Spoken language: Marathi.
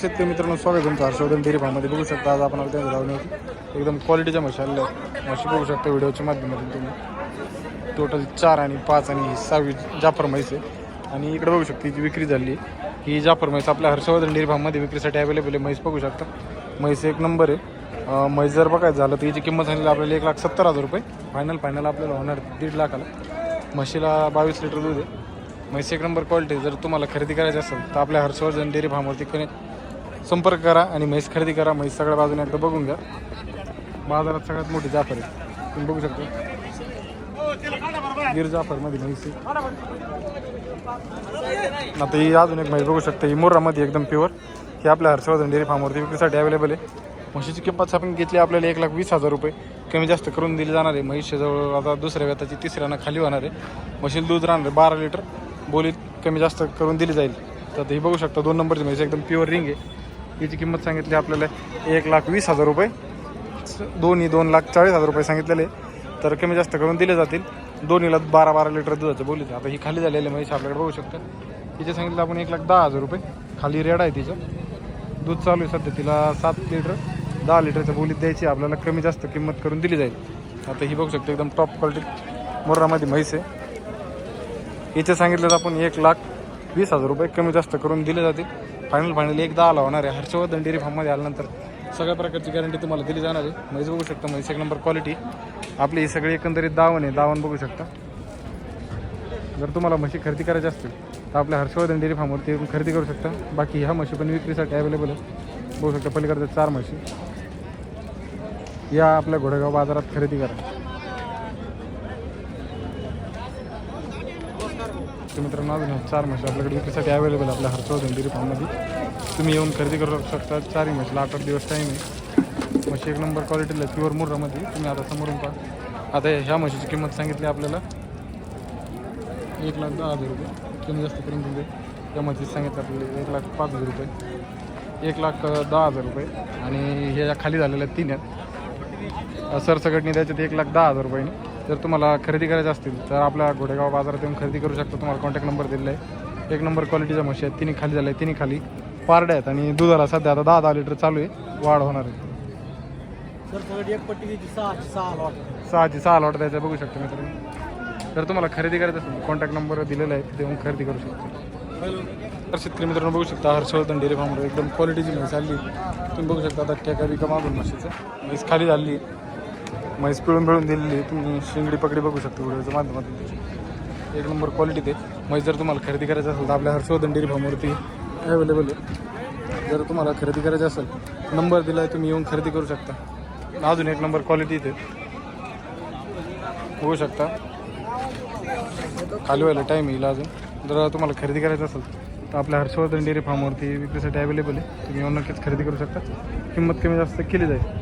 शेतकरी मित्रांनो स्वागत आहे तुमचं हर्षवर्धन डेअरी फार्ममध्ये. बघू शकता आज आपण आपल्या त्यांच्या एकदम क्वालिटीच्या म्हशी आलेल्या आहेत म्हशी बघू शकता व्हिडिओच्या माध्यमातून तुम्ही. टोटल चार आणि पाच आणि ही सहावी जाफर म्हैस आहे. आणि इकडे बघू शकता जी विक्री झाली. ही जाफर म्हैस आपल्या हर्षवर्धन डेअरी फार्ममध्ये विक्रीसाठी अवेलेबल आहे. म्हैस बघू शकता. म्हैस एक नंबर आहे. म्हैस जर बघायचं झालं तर याची किंमत सांगितली आपल्याला एक लाख सत्तर हजार रुपये. फायनल फायनल आपल्याला होणार दीड लाखाला. म्हशीला बावीस लिटर दूध आहे. म्हैस एक नंबर क्वालिटी जर तुम्हाला खरेदी करायची असेल तर आपल्या हर्षवर्धन डेअरी फार्मवरती कनेक्ट संपर्क करा आणि म्हैस खरेदी करा. म्हैस सगळ्या बाजूने एकदा बघून घ्या. बाजारात सगळ्यात मोठी जाफर आहे. तुम्ही बघू शकता. गिर जाफरमध्ये म्हैस आता ही अजून एक म्हैस बघू शकता. ही मुर्रामध्ये एकदम प्युअर ही आपल्या हर्षवर्धन डेअरी फार्मवरती विक्रीसाठी अवेलेबल आहे. म्हशीची किंमत आपण घेतली आपल्याला एक लाख वीस हजार रुपये. कमी जास्त करून दिली जाणार आहे. म्हशीजवळ आता दुसऱ्या व्यताची तिसऱ्यानं खाली होणार आहे. म्हशीला दूध राहणार आहे बारा लिटर बोलीत कमी जास्त करून दिली जाईल. तर ही बघू शकता. दोन नंबरची म्हैस एकदम प्युअर रिंग आहे. याची किंमत सांगितली आपल्याला एक लाख वीस हजार रुपये. दोन्ही दोन लाख चाळीस हजार रुपये सांगितलेले. तर कमी जास्त करून दिले जातील. दोन्हीला बारा बारा लिटर दुधाचं बोलीचं आता ही खाली झालेली म्हैस आपल्याकडे बघू शकता. तिचे सांगितलं आपण एक लाख दहा हजार रुपये. खाली रेड आहे तिचं. दूध चालू आहे सध्या. तिला सात लिटर दहा लिटरच्या बोलीत द्यायची आपल्याला कमी जास्त किंमत करून दिली जाईल. आता ही बघू शकतो एकदम टॉप क्वालिटी मोरामध्ये म्हैस आहे. हिचे सांगितलं तर आपण एक लाख वीस हजार रुपये कमी जास्त करून दिले जातील. फायनल फायनल एकदा आला होणार आहे. हर्षवर्धन डेअरी फार्ममध्ये आल्यानंतर सगळ्या प्रकारची गॅरंटी तुम्हाला दिली जाणार आहे. म्हैस बघू शकता म्हणजे एक नंबर क्वालिटी आपली ही सगळी एकंदरीत दावण आहे. दावण बघू शकता. जर तुम्हाला म्हशी खरेदी करायची असतील तर आपल्या हर्षवर्धन डेअरी फार्मवरती खरेदी करू शकता. बाकी ह्या म्हशी पण विक्रीसाठी अवेलेबल आहे बघू शकता पलीकडच्या चार म्हशी. या आपल्या घोडेगाव बाजारात खरेदी करा. तर मित्रांनो अजून चार म्हशी आपल्याकडे विक्रीसाठी अवेलेबल आपल्या हर्षवर्धन डेअरी फार्ममध्ये तुम्ही येऊन खरेदी करू शकता. चारही म्हशीला आठ आठ दिवस टाईम आहे. म्हशी एक नंबर क्वालिटीला प्युअर मुर्रामध्ये तुम्ही आता समोरून पहा. आता ह्या म्हशीची किंमत सांगितली आपल्याला. एक लाख दहा हजार रुपये. कमी जास्त करून दिले त्या म्हशीची सांगितलं आपल्याला. एक लाख पाच हजार रुपये. एक लाख दहा हजार रुपये. आणि ह्या खाली झालेल्या तीन आहेत. सरसकटने द्यायच्यात एक लाख दहा हजार रुपयाने जर तुम्हाला खरेदी करायचे असतील तर आपल्या घोडेगाव बाजारात येऊन खरेदी करू शकता. तुम्हाला कॉन्टॅक्ट नंबर दिलेला आहे. एक नंबर क्वालिटीच्या म्हशी आहेत. तिन्ही खाली झाल्या तिन्ही खाली पारड्या आहेत आणि दुधाला सध्या आता दहा दहा लिटर चालू आहे. वाढ होणार आहे. सहाची सहा लॉट द्यायचा बघू शकता मित्रांनो. जर तुम्हाला खरेदी करायचं असेल कॉन्टॅक्ट नंबर दिलेला आहे तिथे येऊन खरेदी करू शकता. तर शेतकरी मित्रांनो बघू शकता हर्षवर्धन डेअरी फार्मवर एकदम क्वालिटीची म्हैस आली. तुम्ही बघू शकता आता ठेका बिका मागून म्हशीचं. म्हैस खाली झाली. म्हैस पिळून मिळून दिलेली तुम्ही शिंगडी पकडी बघू शकता व्हिडिओच्या माध्यमातून. एक नंबर क्वालिटी ते. म्हैस जर तुम्हाला खरेदी करायचं असेल तर आपल्या हर्षवर्धन डेअरी फार्मवरती अवेलेबल आहे. जर तुम्हाला खरेदी करायचं असेल नंबर दिला आहे तुम्ही येऊन खरेदी करू शकता. अजून एक नंबर क्वालिटी इथे होऊ शकता. खाली व्हायला टाईम येईल अजून. जर तुम्हाला खरेदी करायचं असेल तर आपल्या हर्षवर्धन डेअरी फार्मवरती विक्रीसाठी अवेलेबल आहे. तुम्ही येऊन नक्कीच खरेदी करू शकता. किंमत कमी जास्त केली जाईल.